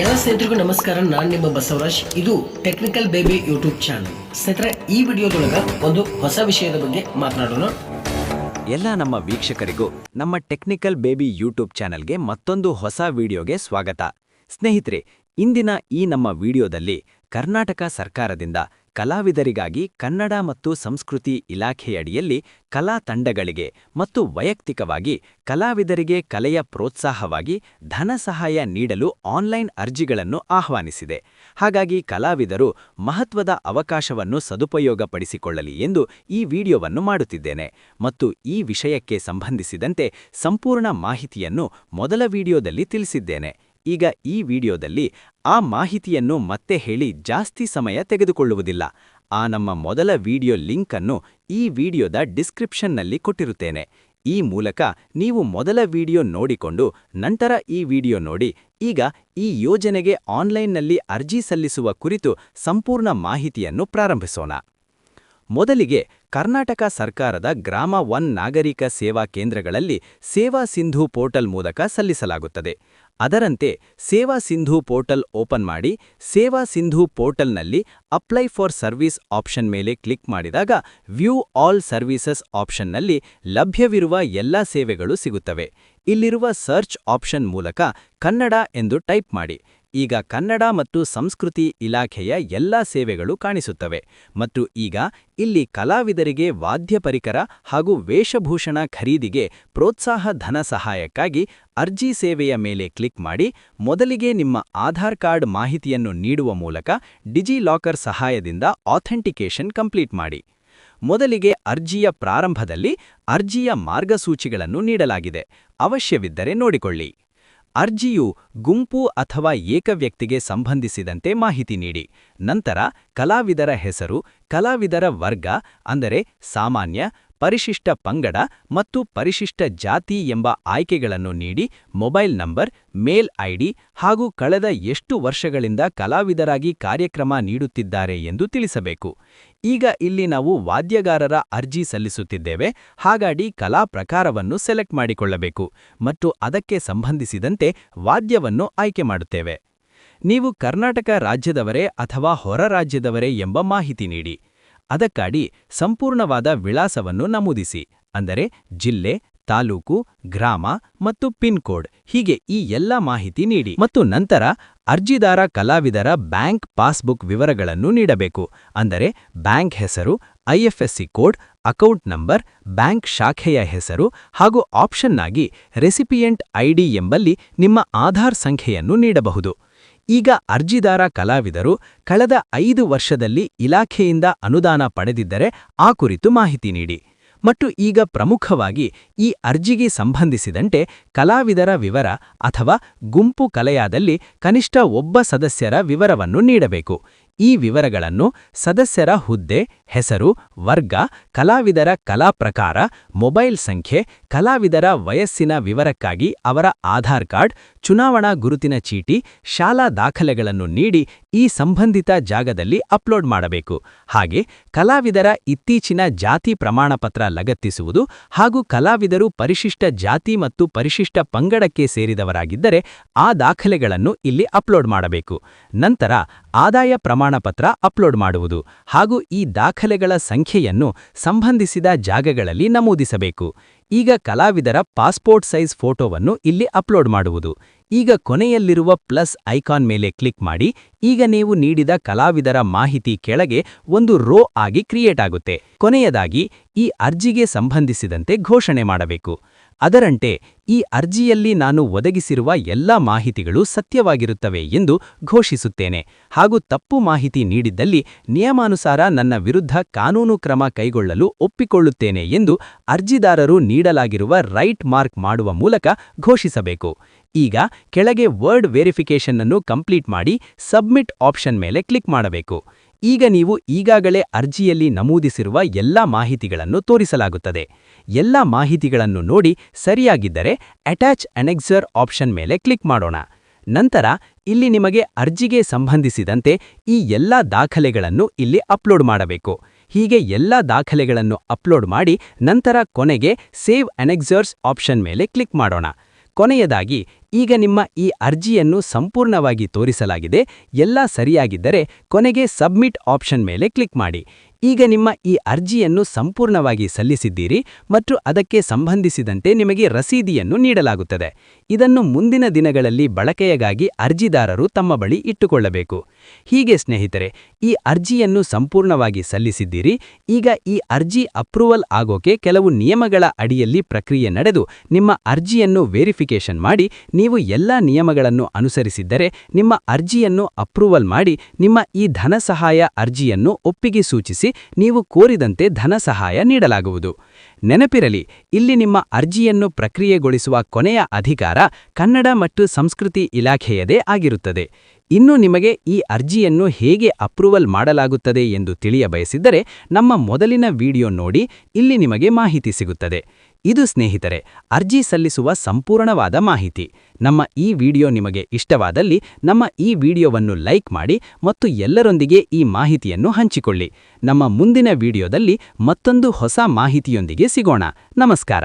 ಎಲ್ಲ ಸ್ನೇಹಿತರಿಗೂ ನಮಸ್ಕಾರ, ನಾನು ನಿಮ್ಮ ಬಸವರಾಜ್. ಇದು ಟೆಕ್ನಿಕಲ್ ಬೇಬಿ ಯೂಟ್ಯೂಬ್ ಚಾನಲ್ ಸ್ನೇಹಿತರೆ, ಈ ವಿಡಿಯೋದೊಳಗ ಒಂದು ಹೊಸ ವಿಷಯದ ಬಗ್ಗೆ ಮಾತನಾಡೋಣ. ಎಲ್ಲ ನಮ್ಮ ವೀಕ್ಷಕರಿಗೂ ನಮ್ಮ ಟೆಕ್ನಿಕಲ್ ಬೇಬಿ ಯೂಟ್ಯೂಬ್ ಚಾನಲ್ಗೆ ಮತ್ತೊಂದು ಹೊಸ ವಿಡಿಯೋಗೆ ಸ್ವಾಗತ. ಸ್ನೇಹಿತರೆ, ಇಂದಿನ ಈ ನಮ್ಮ ವಿಡಿಯೋದಲ್ಲಿ ಕರ್ನಾಟಕ ಸರ್ಕಾರದಿಂದ ಕಲಾವಿದರಿಗಾಗಿ ಕನ್ನಡ ಮತ್ತು ಸಂಸ್ಕೃತಿ ಇಲಾಖೆಯಡಿಯಲ್ಲಿ ಕಲಾ ತಂಡಗಳಿಗೆ ಮತ್ತು ವೈಯಕ್ತಿಕವಾಗಿ ಕಲಾವಿದರಿಗೆ ಕಲೆಯ ಪ್ರೋತ್ಸಾಹವಾಗಿ ಧನ ಸಹಾಯ ನೀಡಲು ಆನ್ಲೈನ್ ಅರ್ಜಿಗಳನ್ನು ಆಹ್ವಾನಿಸಿದೆ. ಹಾಗಾಗಿ ಕಲಾವಿದರು ಮಹತ್ವದ ಅವಕಾಶವನ್ನು ಸದುಪಯೋಗಪಡಿಸಿಕೊಳ್ಳಲಿ ಎಂದು ಈ ವಿಡಿಯೋವನ್ನು ಮಾಡುತ್ತಿದ್ದೇನೆ. ಮತ್ತು ಈ ವಿಷಯಕ್ಕೆ ಸಂಬಂಧಿಸಿದಂತೆ ಸಂಪೂರ್ಣ ಮಾಹಿತಿಯನ್ನು ಮೊದಲ ವಿಡಿಯೋದಲ್ಲಿ ತಿಳಿಸಿದ್ದೇನೆ. ಈಗ ಈ ವಿಡಿಯೋದಲ್ಲಿ ಆ ಮಾಹಿತಿಯನ್ನು ಮತ್ತೆ ಹೇಳಿ ಜಾಸ್ತಿ ಸಮಯ ತೆಗೆದುಕೊಳ್ಳುವುದಿಲ್ಲ. ಆ ನಮ್ಮ ಮೊದಲ ವಿಡಿಯೋ ಲಿಂಕ್ ಅನ್ನು ಈ ವಿಡಿಯೋದ ಡಿಸ್ಕ್ರಿಪ್ಷನ್ನಲ್ಲಿ ಕೊಟ್ಟಿರುತ್ತೇನೆ. ಈ ಮೂಲಕ ನೀವು ಮೊದಲ ವಿಡಿಯೋ ನೋಡಿಕೊಂಡು ನಂತರ ಈ ವಿಡಿಯೋ ನೋಡಿ, ಈಗ ಈ ಯೋಜನೆಗೆ ಆನ್ಲೈನ್ನಲ್ಲಿ ಅರ್ಜಿ ಸಲ್ಲಿಸುವ ಕುರಿತು ಸಂಪೂರ್ಣ ಮಾಹಿತಿಯನ್ನು ಪ್ರಾರಂಭಿಸೋಣ. ಮೊದಲಿಗೆ ಕರ್ನಾಟಕ ಸರ್ಕಾರದ ಗ್ರಾಮ ಒನ್ ನಾಗರಿಕ ಸೇವಾ ಕೇಂದ್ರಗಳಲ್ಲಿ ಸೇವಾ ಸಿಂಧು ಪೋರ್ಟಲ್ ಮೂಲಕ ಸಲ್ಲಿಸಲಾಗುತ್ತದೆ. ಅದರಂತೆ ಸೇವಾ ಸಿಂಧು ಪೋರ್ಟಲ್ ಓಪನ್ ಮಾಡಿ ಸೇವಾ ಸಿಂಧು ಪೋರ್ಟಲ್ನಲ್ಲಿ ಅಪ್ಲೈ ಫಾರ್ ಸರ್ವಿಸ್ ಆಪ್ಷನ್ ಮೇಲೆ ಕ್ಲಿಕ್ ಮಾಡಿದಾಗ ವ್ಯೂ ಆಲ್ ಸರ್ವಿಸಸ್ ಆಪ್ಷನ್ನಲ್ಲಿ ಲಭ್ಯವಿರುವ ಎಲ್ಲ ಸೇವೆಗಳು ಸಿಗುತ್ತವೆ. ಇಲ್ಲಿರುವ ಸರ್ಚ್ ಆಪ್ಷನ್ ಮೂಲಕ ಕನ್ನಡ ಎಂದು ಟೈಪ್ ಮಾಡಿ. ಈಗ ಕನ್ನಡ ಮತ್ತು ಸಂಸ್ಕೃತಿ ಇಲಾಖೆಯ ಎಲ್ಲಾ ಸೇವೆಗಳು ಕಾಣಿಸುತ್ತವೆ ಮತ್ತು ಈಗ ಇಲ್ಲಿ ಕಲಾವಿದರಿಗೆ ವಾದ್ಯ ಪರಿಕರ ಹಾಗೂ ವೇಷಭೂಷಣ ಖರೀದಿಗೆ ಪ್ರೋತ್ಸಾಹ ಧನ ಸಹಾಯಕ್ಕಾಗಿ ಅರ್ಜಿ ಸೇವೆಯ ಮೇಲೆ ಕ್ಲಿಕ್ ಮಾಡಿ ಮೊದಲಿಗೆ ನಿಮ್ಮ ಆಧಾರ್ ಕಾರ್ಡ್ ಮಾಹಿತಿಯನ್ನು ನೀಡುವ ಮೂಲಕ ಡಿಜಿಲಾಕರ್ ಸಹಾಯದಿಂದ ಆಥೆಂಟಿಕೇಷನ್ ಕಂಪ್ಲೀಟ್ ಮಾಡಿ. ಮೊದಲಿಗೆ ಅರ್ಜಿಯ ಪ್ರಾರಂಭದಲ್ಲಿ ಅರ್ಜಿಯ ಮಾರ್ಗಸೂಚಿಗಳನ್ನು ನೀಡಲಾಗಿದೆ. ಅವಶ್ಯವಿದ್ದರೆ ನೋಡಿಕೊಳ್ಳಿ. ಅರ್ಜಿಯು ಗುಂಪು ಅಥವಾ ಏಕವ್ಯಕ್ತಿಗೆ ಸಂಬಂಧಿಸಿದಂತೆ ಮಾಹಿತಿ ನೀಡಿ. ನಂತರ ಕಲಾವಿದರ ಹೆಸರು ಕಲಾವಿದರ ವರ್ಗ ಅಂದರೆ ಸಾಮಾನ್ಯ ಪರಿಶಿಷ್ಟ ಪಂಗಡ ಮತ್ತು ಪರಿಶಿಷ್ಟ ಜಾತಿ ಎಂಬ ಆಯ್ಕೆಗಳನ್ನು ನೀಡಿ ಮೊಬೈಲ್ ನಂಬರ್, ಮೇಲ್ ಐಡಿ ಹಾಗೂ ಕಳೆದ ಎಷ್ಟು ವರ್ಷಗಳಿಂದ ಕಲಾವಿದರಾಗಿ ಕಾರ್ಯಕ್ರಮ ನೀಡುತ್ತಿದ್ದಾರೆ ಎಂದು ತಿಳಿಸಬೇಕು. ಈಗ ಇಲ್ಲಿ ನಾವು ವಾದ್ಯಗಾರರ ಅರ್ಜಿ ಸಲ್ಲಿಸುತ್ತಿದ್ದೇವೆ. ಹಾಗಾಗಿ ಕಲಾ ಪ್ರಕಾರವನ್ನು ಸೆಲೆಕ್ಟ್ ಮಾಡಿಕೊಳ್ಳಬೇಕು ಮತ್ತು ಅದಕ್ಕೆ ಸಂಬಂಧಿಸಿದಂತೆ ವಾದ್ಯವನ್ನು ಆಯ್ಕೆ ಮಾಡುತ್ತೇವೆ. ನೀವು ಕರ್ನಾಟಕ ರಾಜ್ಯದವರೇ ಅಥವಾ ಹೊರ ರಾಜ್ಯದವರೇ ಎಂಬ ಮಾಹಿತಿ ನೀಡಿ. ಅದಕ್ಕಾಗಿ ಸಂಪೂರ್ಣವಾದ ವಿಳಾಸವನ್ನು ನಮೂದಿಸಿ. ಅಂದರೆ ಜಿಲ್ಲೆ, ತಾಲೂಕು, ಗ್ರಾಮ ಮತ್ತು ಪಿನ್ ಕೋಡ್ ಹೀಗೆ ಈ ಎಲ್ಲ ಮಾಹಿತಿ ನೀಡಿ. ಮತ್ತು ನಂತರ ಅರ್ಜಿದಾರ ಕಲಾವಿದರ ಬ್ಯಾಂಕ್ ಪಾಸ್ಬುಕ್ ವಿವರಗಳನ್ನು ನೀಡಬೇಕು. ಅಂದರೆ ಬ್ಯಾಂಕ್ ಹೆಸರು IFSC code, account number, bank ಶಾಖೆಯ ಹೆಸರು ಹಾಗೂ ಆಪ್ಷನ್ನಾಗಿ ರೆಸಿಪಿಯೆಂಟ್ ಐಡಿ ಎಂಬಲ್ಲಿ ನಿಮ್ಮ ಆಧಾರ್ ಸಂಖ್ಯೆಯನ್ನು ನೀಡಬಹುದು. ಈಗ ಅರ್ಜಿದಾರ ಕಲಾವಿದರು ಕಳೆದ ಐದು ವರ್ಷದಲ್ಲಿ ಇಲಾಖೆಯಿಂದ ಅನುದಾನ ಪಡೆದಿದ್ದರೆ ಆ ಕುರಿತು ಮಾಹಿತಿ ನೀಡಿ. ಮತ್ತು ಈಗ ಪ್ರಮುಖವಾಗಿ ಈ ಅರ್ಜಿಗೆ ಸಂಬಂಧಿಸಿದಂತೆ ಕಲಾವಿದರ ವಿವರ ಅಥವಾ ಗುಂಪು ಕಲೆಯಾದಲ್ಲಿ ಕನಿಷ್ಠ ಒಬ್ಬ ಸದಸ್ಯರ ವಿವರವನ್ನು ನೀಡಬೇಕು. ಈ ವಿವರಗಳನ್ನು ಸದಸ್ಯರ ಹುದ್ದೆ ಹೆಸರು, ವರ್ಗ, ಕಲಾವಿದರ ಕಲಾ ಪ್ರಕಾರ, ಮೊಬೈಲ್ ಸಂಖ್ಯೆ, ಕಲಾವಿದರ ವಯಸ್ಸಿನ ವಿವರಕ್ಕಾಗಿ ಅವರ ಆಧಾರ್ ಕಾರ್ಡ್, ಚುನಾವಣಾ ಗುರುತಿನ ಚೀಟಿ, ಶಾಲಾ ದಾಖಲೆಗಳನ್ನು ನೀಡಿ ಈ ಸಂಬಂಧಿತ ಜಾಗದಲ್ಲಿ ಅಪ್ಲೋಡ್ ಮಾಡಬೇಕು. ಹಾಗೆ ಕಲಾವಿದರ ಇತ್ತೀಚಿನ ಜಾತಿ ಪ್ರಮಾಣಪತ್ರ ಲಗತ್ತಿಸುವುದು ಹಾಗೂ ಕಲಾವಿದರು ಪರಿಶಿಷ್ಟ ಜಾತಿ ಮತ್ತು ಪರಿಶಿಷ್ಟ ಪಂಗಡಕ್ಕೆ ಸೇರಿದವರಾಗಿದ್ದರೆ ಆ ದಾಖಲೆಗಳನ್ನು ಇಲ್ಲಿ ಅಪ್ಲೋಡ್ ಮಾಡಬೇಕು. ನಂತರ ಆದಾಯ ಪ್ರಮಾಣಪತ್ರ ಅಪ್ಲೋಡ್ ಮಾಡುವುದು ಹಾಗೂ ಈ ದಾಖಲೆಗಳ ಸಂಖ್ಯೆಯನ್ನು ಸಂಬಂಧಿಸಿದ ಜಾಗಗಳಲ್ಲಿ ನಮೂದಿಸಬೇಕು. ಈಗ ಕಲಾವಿದರ ಪಾಸ್ಪೋರ್ಟ್ ಸೈಜ್ ಫೋಟೋವನ್ನು ಇಲ್ಲಿ ಅಪ್ಲೋಡ್ ಮಾಡುವುದು. ಈಗ ಕೊನೆಯಲ್ಲಿರುವ ಪ್ಲಸ್ ಐಕಾನ್ ಮೇಲೆ ಕ್ಲಿಕ್ ಮಾಡಿ, ಈಗ ನೀವು ನೀಡಿದ ಕಲಾವಿದರ ಮಾಹಿತಿ ಕೆಳಗೆ ಒಂದು ರೋ ಆಗಿ ಕ್ರಿಯೇಟ್ ಆಗುತ್ತೆ. ಕೊನೆಯದಾಗಿ, ಈ ಅರ್ಜಿಗೆ ಸಂಬಂಧಿಸಿದಂತೆ ಘೋಷಣೆ ಮಾಡಬೇಕು. ಅದರಂತೆ ಈ ಅರ್ಜಿಯಲ್ಲಿ ನಾನು ಒದಗಿಸಿರುವ ಎಲ್ಲ ಮಾಹಿತಿಗಳು ಸತ್ಯವಾಗಿರುತ್ತವೆ ಎಂದು ಘೋಷಿಸುತ್ತೇನೆ. ಹಾಗೂ ತಪ್ಪು ಮಾಹಿತಿ ನೀಡಿದ್ದಲ್ಲಿ ನಿಯಮಾನುಸಾರ ನನ್ನ ವಿರುದ್ಧ ಕಾನೂನು ಕ್ರಮ ಕೈಗೊಳ್ಳಲು ಒಪ್ಪಿಕೊಳ್ಳುತ್ತೇನೆ ಎಂದು ಅರ್ಜಿದಾರರು ನೀಡಲಾಗಿರುವ ರೈಟ್ ಮಾರ್ಕ್ ಮಾಡುವ ಮೂಲಕ ಘೋಷಿಸಬೇಕು. ಈಗ ಕೆಳಗೆ ವರ್ಡ್ ವೆರಿಫಿಕೇಷನ್ ಅನ್ನು ಕಂಪ್ಲೀಟ್ ಮಾಡಿ ಸಬ್ಮಿಟ್ ಆಪ್ಷನ್ ಮೇಲೆ ಕ್ಲಿಕ್ ಮಾಡಬೇಕು. ಈಗ ನೀವು ಈಗಾಗಲೇ ಅರ್ಜಿಯಲ್ಲಿ ನಮೂದಿಸಿರುವ ಎಲ್ಲ ಮಾಹಿತಿಗಳನ್ನು ತೋರಿಸಲಾಗುತ್ತದೆ. ಎಲ್ಲ ಮಾಹಿತಿಗಳನ್ನು ನೋಡಿ ಸರಿಯಾಗಿದ್ದರೆ ಅಟ್ಯಾಚ್ ಅನೆಕ್ಸರ್ ಆಪ್ಷನ್ ಮೇಲೆ ಕ್ಲಿಕ್ ಮಾಡೋಣ. ನಂತರ ಇಲ್ಲಿ ನಿಮಗೆ ಅರ್ಜಿಗೆ ಸಂಬಂಧಿಸಿದಂತೆ ಈ ಎಲ್ಲ ದಾಖಲೆಗಳನ್ನು ಇಲ್ಲಿ ಅಪ್ಲೋಡ್ ಮಾಡಬೇಕು. ಹೀಗೆ ಎಲ್ಲ ದಾಖಲೆಗಳನ್ನು ಅಪ್ಲೋಡ್ ಮಾಡಿ ನಂತರ ಕೊನೆಗೆ ಸೇವ್ ಅನೆಕ್ಸರ್ಸ್ ಆಪ್ಷನ್ ಮೇಲೆ ಕ್ಲಿಕ್ ಮಾಡೋಣ. ಕೊನೆಯದಾಗಿ ಈಗ ನಿಮ್ಮ ಈ ಅರ್ಜಿಯನ್ನು ಸಂಪೂರ್ಣವಾಗಿ ತೋರಿಸಲಾಗಿದೆ. ಎಲ್ಲ ಸರಿಯಾಗಿದ್ದರೆ ಕೊನೆಗೆ ಸಬ್ಮಿಟ್ ಆಪ್ಷನ್ ಮೇಲೆ ಕ್ಲಿಕ್ ಮಾಡಿ. ಈಗ ನಿಮ್ಮ ಈ ಅರ್ಜಿಯನ್ನು ಸಂಪೂರ್ಣವಾಗಿ ಸಲ್ಲಿಸಿದ್ದೀರಿ ಮತ್ತು ಅದಕ್ಕೆ ಸಂಬಂಧಿಸಿದಂತೆ ನಿಮಗೆ ರಸೀದಿಯನ್ನು ನೀಡಲಾಗುತ್ತದೆ. ಇದನ್ನು ಮುಂದಿನ ದಿನಗಳಲ್ಲಿ ಬಳಕೆಯಗಾಗಿ ಅರ್ಜಿದಾರರು ತಮ್ಮ ಬಳಿ ಇಟ್ಟುಕೊಳ್ಳಬೇಕು. ಹೀಗೆ ಸ್ನೇಹಿತರೆ, ಈ ಅರ್ಜಿಯನ್ನು ಸಂಪೂರ್ಣವಾಗಿ ಸಲ್ಲಿಸಿದ್ದೀರಿ. ಈಗ ಈ ಅರ್ಜಿ ಅಪ್ರೂವಲ್ ಆಗೋಕೆ ಕೆಲವು ನಿಯಮಗಳ ಅಡಿಯಲ್ಲಿ ಪ್ರಕ್ರಿಯೆ ನಡೆದು ನಿಮ್ಮ ಅರ್ಜಿಯನ್ನು ವೆರಿಫಿಕೇಷನ್ ಮಾಡಿ ನೀವು ಎಲ್ಲ ನಿಯಮಗಳನ್ನು ಅನುಸರಿಸಿದ್ದರೆ ನಿಮ್ಮ ಅರ್ಜಿಯನ್ನು ಅಪ್ರೂವಲ್ ಮಾಡಿ ನಿಮ್ಮ ಈ ಧನ ಸಹಾಯ ಅರ್ಜಿಯನ್ನು ಒಪ್ಪಿಗೆ ಸೂಚಿಸಿ ನೀವು ಕೋರಿದಂತೆ ಧನ ಸಹಾಯ ನೀಡಲಾಗುವುದು. ನೆನಪಿರಲಿ, ಇಲ್ಲಿ ನಿಮ್ಮ ಅರ್ಜಿಯನ್ನು ಪ್ರಕ್ರಿಯೆಗೊಳಿಸುವ ಕೊನೆಯ ಅಧಿಕಾರ ಕನ್ನಡ ಮತ್ತು ಸಂಸ್ಕೃತಿ ಇಲಾಖೆಯದೇ ಆಗಿರುತ್ತದೆ. ಇನ್ನು ನಿಮಗೆ ಈ ಅರ್ಜಿಯನ್ನು ಹೇಗೆ ಅಪ್ರೂವಲ್ ಮಾಡಲಾಗುತ್ತದೆ ಎಂದು ತಿಳಿಯಬಯಸಿದ್ದರೆ ನಮ್ಮ ಮೊದಲಿನ ವಿಡಿಯೋ ನೋಡಿ, ಇಲ್ಲಿ ನಿಮಗೆ ಮಾಹಿತಿ ಸಿಗುತ್ತದೆ. ಇದು ಸ್ನೇಹಿತರೆ, ಅರ್ಜಿ ಸಲ್ಲಿಸುವ ಸಂಪೂರ್ಣವಾದ ಮಾಹಿತಿ. ನಮ್ಮ ಈ ವಿಡಿಯೋ ನಿಮಗೆ ಇಷ್ಟವಾದಲ್ಲಿ ನಮ್ಮ ಈ ವಿಡಿಯೋವನ್ನು ಲೈಕ್ ಮಾಡಿ ಮತ್ತು ಎಲ್ಲರೊಂದಿಗೆ ಈ ಮಾಹಿತಿಯನ್ನು ಹಂಚಿಕೊಳ್ಳಿ. ನಮ್ಮ ಮುಂದಿನ ವಿಡಿಯೋದಲ್ಲಿ ಮತ್ತೊಂದು ಹೊಸ ಮಾಹಿತಿಯೊಂದಿಗೆ ಸಿಗೋಣ. ನಮಸ್ಕಾರ.